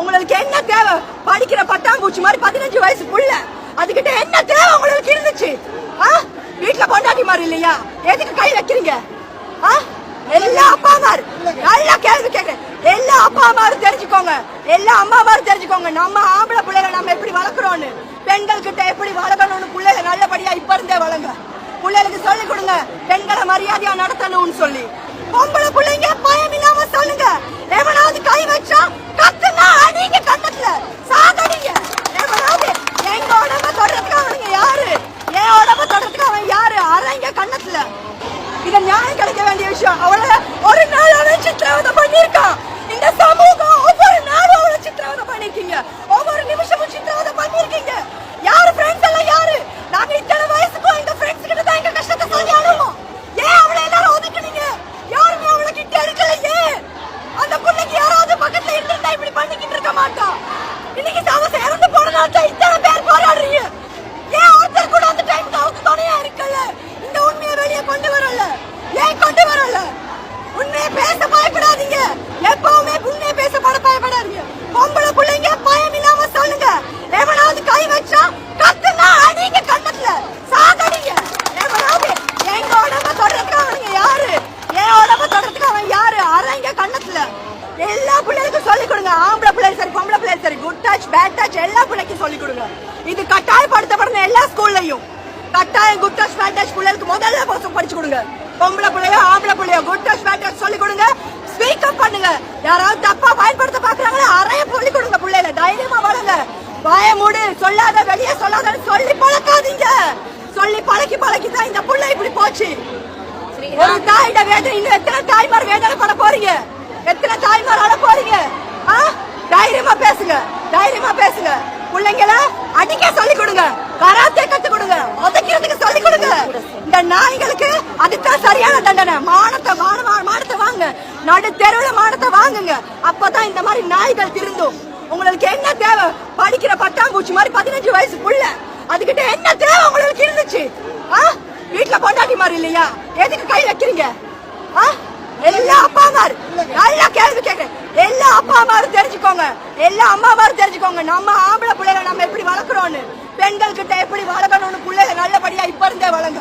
உங்களுக்கு என்ன தேவை? படிக்கிற பட்டாம்பூச்சி மாதிரி பதினஞ்சு வயசு புள்ள. அதுகிட்ட என்ன தேவை உங்களுக்கு இருந்துச்சு? ஆ? வீட்ல மாதிரி இல்லையா? எதுக்கு கை வைக்கிறீங்க? ஆ? எல்லா அப்பா மாரு நல்லா கேள்வி கேட்கிறேன் எல்லா அப்பா மாரு தெரிஞ்சுக்கோங்க. எல்லா அம்மா அம்மாரும் தெரிஞ்சுக்கோங்க. நம்ம ஆம்பளை பிள்ளைகளை நம்ம எப்படி வளர்க்குறோம்னு? பெண்கள் கிட்ட எப்படி வளர்க்கணும்னு பிள்ளைகளை நல்லபடியா இப்ப இருந்தே வளங்க. பிள்ளைகளுக்கு சொல்லி கொடுங்க. பெண்களை மரியாதையா நடத்தணும்னு சொல்லி. பொம்பளை பிள்ளைங்க பயம் இல்லாம சொல்லுங்க எவனாவது கை வச்சா கத்துனா அடிங்க கண்ணத்துல சாகடிங்க எவனாவது எங்க உடம்ப தொடறதுக்கு அவனுங்க யாரு என் உடம்ப தொடறதுக்கு அவன் யாரு அரைங்க கண்ணத்துல இத நியாயம் கிடைக்க வேண்டிய விஷயம் அவளை ஒரு நாள் அவளை சித்திரவதை பண்ணியிருக்கான் இந்த சமூகம் ஒவ்வொரு நாளும் அவளை சித்திரவதை பண்ணிருக்கீங்க ஒவ்வொரு நிமிஷமும் சித்திரவதை பண்ணிருக்கீங்க யாரு ஃப்ரெண்ட்ஸ் எல்லாம் யாரு? நாங்க இத்தனை வயசுக்கும் எங்க ஃப்ரெண்ட்ஸ் கிட்ட தான் எங்க கஷ்டத்தை சொல்லி அழுவோம். ஏன் அவளை எல்லாரும் ஒதுக்குனீங்க? யாருமே அவளை கிட்ட இருக்கல ஏன் அந்த பிள்ளைக்கு யாராவது பக்கத்துல இருந்திருந்தா இப்படி பண்ணிக்கிட்டு இருக்க மாட்டோம் இன்னைக்கு அவ இறந்து போனதால தான் இத்தனை பேர் போராடுறீங்க ஏன் ஒருத்தர் கூட அந்த டைம்க்கு அவங்க துணையா இருக்கல இந்த உண்மையை வெளியே கொண்டு வரல ஏன் கொண்டு வரல உண்மையை பேச பயப்படாதீங்க எப்பவுமே புண்ணே பேச பட பயப்படாதீங்க பொம்பளை பிள்ளைங்க பயம் இல்லாம சொல்லுங்க எவனாவது கை வச்சா கத்துனா அடிங்க கண்ணத்துல சாதடிங்க எவனாவது எங்க உடம்ப தொடறதுக்கு அவனுங்க யாரு? என் உடம்ப தொடறதுக்கு அவன் யாரு? அரைங்க கண்ணத்துல எல்லா பிள்ளைகளுக்கும் சொல்லிக் கொடுங்க. ஆம்பளை பிள்ளை சரி பொம்பளை பிள்ளை சரி குட் டச் பேட் டச் எல்லா பிள்ளைக்கும் சொல்லிக் கொடுங்க. இது கட்டாயப்படுத்தப்படணும் எல்லா ஸ்கூல்லையும். கட்டாயம் குட் டச் பேட் டச் பிள்ளைகளுக்கு முதல்ல படிச்சு கொடுங்க. பொம்பளை பிள்ளையோ ஆம்பளை பிள்ளையோ குட் டச் பேட் டச் சொல்லிக் கொடுங்க. பண்ணுங்க யாராவது தப்பா பயன்படுத்த பாக்குறாங்களா அறைய சொல்லி கொடுங்க பிள்ளைல தைரியமா வாழுங்க. வாய மூடு. சொல்லாத வெளியே சொல்லாதன்னு சொல்லி பழக்காதீங்க. சொல்லி பழக்கி பழக்கி தான் இந்த புள்ள இப்படி போச்சு. ஒரு தாயிட வேதனை இன்னும் எத்தனை தாய்மார் வேதனை பட போறீங்க? எத்தனை தாய்மார் அழ போறீங்க? தைரியமா பேசுங்க. தைரியமா பேசுங்க. பிள்ளைங்கள அடிக்க சொல்லி கொடுங்க. கராத்தே கத்து கொடுங்க. உதைக்கிறதுக்கு சொல்லி கொடுங்க. இந்த நாய்களுக்கு அதுதான் சரியான தண்டனை. மானத்தை மான மானத்தை வாங்க. நடு தெருவில் மானத்தை வாங்குங்க. அப்பதான் இந்த மாதிரி நாய்கள் திருந்தும். உங்களுக்கு என்ன தேவை? படிக்கிற பட்டாம்பூச்சி மாதிரி பதினஞ்சு வயசு புள்ள. அதுக்கிட்ட என்ன தேவை உங்களுக்கு இருந்துச்சு? ஆ? வீட்டுல பொண்டாட்டி மாதிரி இல்லையா? எதுக்கு கை வைக்கிறீங்க? ஆ? எல்லா அப்பா அம்மாரு. நல்லா கேள்வி கேட்கிறேன். எல்லா அப்பா அம்மாரும் தெரிஞ்சுக்கோங்க. எல்லா அம்மா அம்மாரும் தெரிஞ்சுக்கோங்க. நம்ம ஆம்பளை பிள்ளைகளை நம்ம எப்படி வளர்க்குறோம்னு? பெண்கள் கிட்ட எப்படி வளர்க்கணும்னு பிள்ளைகளை நல்லபடியா இப்ப இருந்தே வளங்க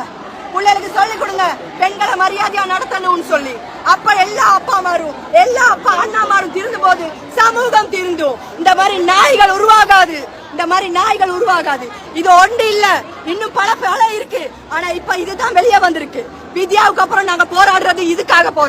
பிள்ளைகளுக்கு சொல்லி கொடுங்க. பெண்களை மரியாதையா நடத்தணும்னு சொல்லி. அப்ப எல்லா அப்பா மாரும் எல்லா அப்பா அண்ணா மாரும் திருந்து போது சமூகம் திருந்தும். இந்த மாதிரி நாய்கள் உருவாகாது. இந்த மாதிரி நாய்கள் உருவாகாது. இது ஒன்று இல்ல. இன்னும் பல பல இருக்கு. ஆனா இப்ப இதுதான் வெளியே வந்திருக்கு. வித்யாவுக்கு அப்புறம் நாங்க போராடுறது இதுக்காக போறோம்.